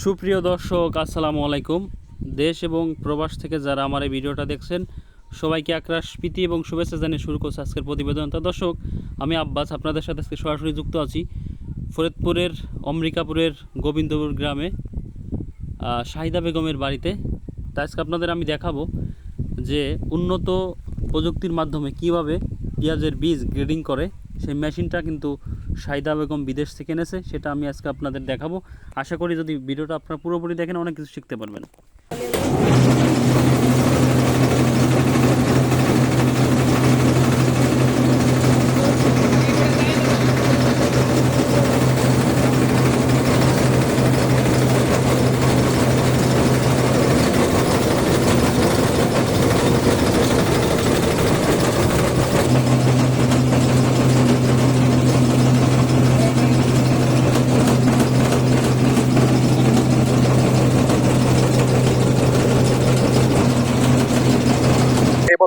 সুপ্রিয় দর্শক, আসসালামু আলাইকুম। দেশ এবং প্রবাস থেকে যারা আমার এই ভিডিওটা দেখছেন, সবাইকে একরাশ প্রীতি এবং শুভেচ্ছা জানিয়ে শুরু করছে আজকের প্রতিবেদন। তা দর্শক, আমি আব্বাস, আপনাদের সাথে আজকে সরাসরি যুক্ত আছি ফরিদপুরের অমরিকাপুরের গোবিন্দপুর গ্রামে শাহিদা বেগমের বাড়িতে। তা আজকে আপনাদের আমি দেখাবো যে উন্নত প্রযুক্তির মাধ্যমে কীভাবে পেঁয়াজের বীজ গ্রেডিং করে সেই মেশিনটা কিন্তু সাইদা বেগম বিদেশ থেকে এনেছে, সেটা আমি আজকে আপনাদের দেখাবো। আশা করি যদি ভিডিওটা আপনারা পুরোপুরি দেখেন, অনেক কিছু শিখতে পারবেন।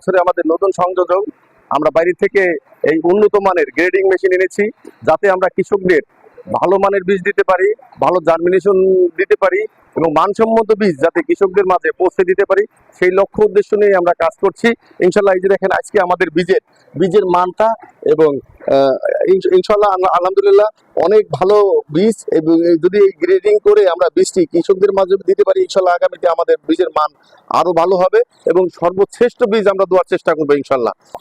এবছরে আমাদের নতুন সংযোজন আমরা বাইরে থেকে এই উন্নত মানের গ্রেডিং মেশিন এনেছি, যাতে আমরা কৃষকদের ভালো মানের বীজ দিতে পারি, ভালো জার্মিনেশন দিতে পারি এবং মানসম্মত বীজ যাতে কৃষকদের মাঝে পৌঁছে দিতে পারি, সেই লক্ষ্য উদ্দেশ্য নিয়ে আমরা কাজ করছি। ইনশাল্লাহ এই যে দেখেন, আজকে আমাদের বীজের বীজের মানটা এবং ইনশাল্লাহ আল- আলহামদুলিল্লাহ, অনেক ভালো বীজ যদি গ্রেডিং করে আমরা বীজটি কৃষকদের মাঝে দিতে পারি ইনশাল্লাহ আগামীতে আমাদের বীজের মান আরও ভালো হবে এবং সর্বশ্রেষ্ঠ বীজ আমরা দেওয়ার চেষ্টা করব ইনশাল্লাহ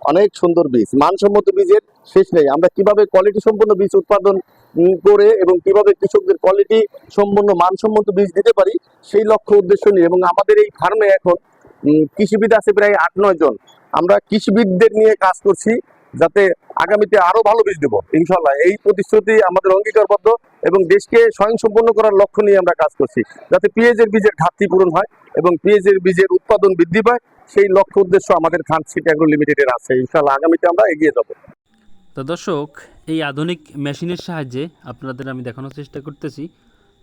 অনেক সুন্দর বীজ, মানসম্মত বীজের শেষ নেই। আমরা কীভাবে কোয়ালিটি সম্পন্ন বীজ উৎপাদন করে এবং কীভাবে কৃষকদের কোয়ালিটি সম্পন্ন, মানসম্মত বীজ দিতে পারি, সেই লক্ষ্য, উদ্দেশ্য নিয়ে। এবং আমাদের এই ফার্মে এখন কৃষিবিদ আছে প্রায় আট, নয় জন। আমরা কৃষিবিদদের নিয়ে কাজ করছি। যাতে আগামীতে আরও ভালো বীজ দেবো, ইনশাল্লাহ। এই প্রতিশ্রুতি আমাদের অঙ্গীকারবদ্ধ এবং দেশকে স্বয়ংসম্পন্ন করার লক্ষ্য নিয়ে আমরা কাজ করছি, যাতে পেঁয়াজের বীজের ঘাটতি পূরণ হয় এবং পেঁয়াজের বীজের উৎপাদন বৃদ্ধি পায়। সেই লক্ষ্য উদ্দেশ্য আমাদের খান সিট অ্যাগ্রো লিমিটেডের আছে, ইনশাল্লাহ আগামীতে আমরা এগিয়ে যাব। তো দর্শক, এই আধুনিক মেশিনের সাহায্যে আপনাদের আমি দেখানোর চেষ্টা করতেছি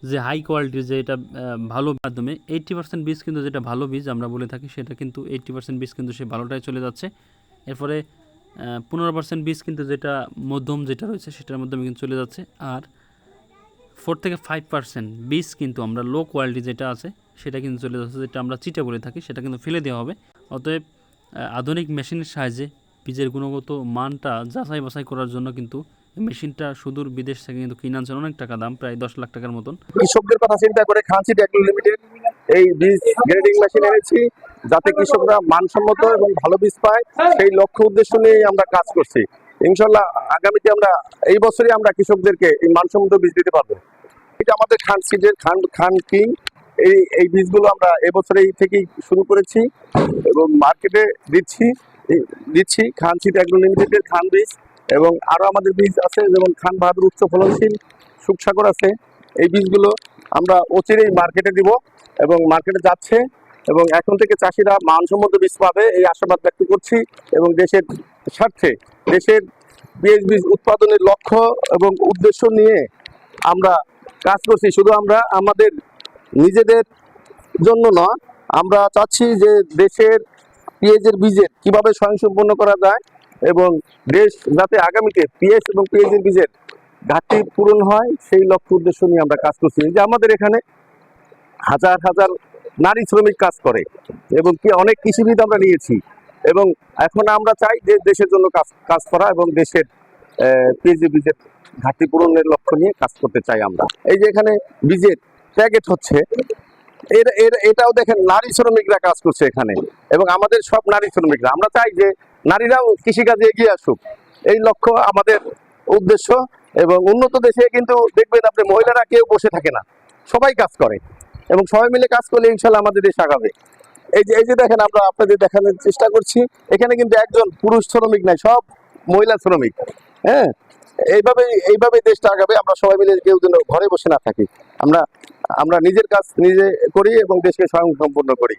যে হাই কোয়ালিটির যে এটা ভালো মাধ্যমে এইটটি পার্সেন্ট বীজ কিন্তু যেটা ভালো বীজ আমরা বলে থাকি, সেটা কিন্তু এইটটি পার্সেন্ট বীজ কিন্তু সে ভালোটাই চলে যাচ্ছে। এরপরে পনেরো পার্সেন্ট বীজ কিন্তু যেটা মধ্যম যেটা রয়েছে সেটার মাধ্যমে কিন্তু চলে যাচ্ছে। আর ফোর থেকে ফাইভ পার্সেন্ট বীজ কিন্তু আমরা লো কোয়ালিটি যেটা আছে, সেটা কিন্তু চলে যাচ্ছে, যেটা আমরা চিটা বলে থাকি, সেটা কিন্তু ফেলে দেওয়া হবে। অতএব আধুনিক মেশিনের সাহায্যে বীজের গুণগত মানটা যাচাই বাছাই করার জন্য কিন্তু মেশিনটা সুদূর বিদেশ থেকে কিন্তু কিনে আনছেন। অনেক টাকা দাম, প্রায় দশ লাখ টাকার মতন। কৃষকদের কথা চিন্তা করে খান সিট লিমিটেড এই বীজ গ্রেডিং মেশিন এনেছি যাতে কৃষকরা মানসম্মত এবং ভালো বীজ পায়। সেই লক্ষ্য উদ্দেশ্য নিয়ে আমরা কাজ করছি। ইনশাল্লাহ আগামীতে আমরা, এই বছরই আমরা কৃষকদেরকে এই মানসম্মত বীজ দিতে পারব। এটা আমাদের খান সিডের খান খান কিং? এই এই বীজগুলো আমরা এবছরেই থেকেই শুরু করেছি এবং মার্কেটে দিচ্ছি দিচ্ছি। খান সিট অ্যাগ্রো লিমিটেডের খান বীজ এবং আরও আমাদের বীজ আছে যেমন খান বাহাদুর উচ্চ ফলনশীল সুখসাগর আছে। এই বীজগুলো আমরা অচিরেই মার্কেটে দিব এবং মার্কেটে যাচ্ছে এবং এখন থেকে চাষিরা মানসম্মত বীজ পাবে, এই আশাবাদ ব্যক্ত করছি এবং দেশের স্বার্থে, দেশের বীজ বীজ উৎপাদনের লক্ষ্য এবং উদ্দেশ্য নিয়ে আমরা কাজ করছি। শুধু আমরা, আমাদের নিজেদের জন্য নয় আমরা চাচ্ছি যে দেশের পেঁয়াজের বীজের কীভাবে স্বয়ংসম্পন্ন করা যায় এবং দেশ যাতে আগামীতে পেঁয়াজ এবং পেঁয়াজের বীজের ঘাটতি পূরণ হয়, সেই লক্ষ্য উদ্দেশ্য নিয়ে আমরা কাজ করছি। যে আমাদের এখানে হাজার হাজার নারী শ্রমিক কাজ করে এবং কি অনেক কৃষিবিদ আমরা নিয়েছি এবং এখন আমরা চাই যে দেশের জন্য কাজ কাজ করা এবং দেশের পেঁয়াজের বীজের ঘাটতি পূরণের লক্ষ্য নিয়ে কাজ করতে চাই আমরা। এই যে এখানে বীজের প্যাকেট হচ্ছে, এর এর, এটাও দেখেন নারী শ্রমিকরা কাজ করছে এখানে এবং আমাদের সব নারী শ্রমিকরা। আমরা চাই যে নারীরাও কৃষিকাজে এগিয়ে আসুক। এই লক্ষ্য আমাদের উদ্দেশ্য। এবং উন্নত দেশে কিন্তু দেখবেন আপনি মহিলারা কেউ বসে থাকে না। সবাই কাজ করে এবং সবাই মিলে কাজ করলে ইনশাল্লাহ আমাদের দেশ আগাবে। এই যে এই যে দেখেন আমরা আপনাদের দেখানোর চেষ্টা করছি, এখানে কিন্তু একজন পুরুষ শ্রমিক নাই, সব মহিলা শ্রমিক হ্যাঁ? এইভাবে এইভাবে দেশটা আগাবে, আমরা সবাই মিলে কেউ যেন ঘরে বসে না থাকি। আমরা আমরা নিজের কাজ নিজে করি এবং দেশকে স্বয়ং সম্পূর্ণ করি।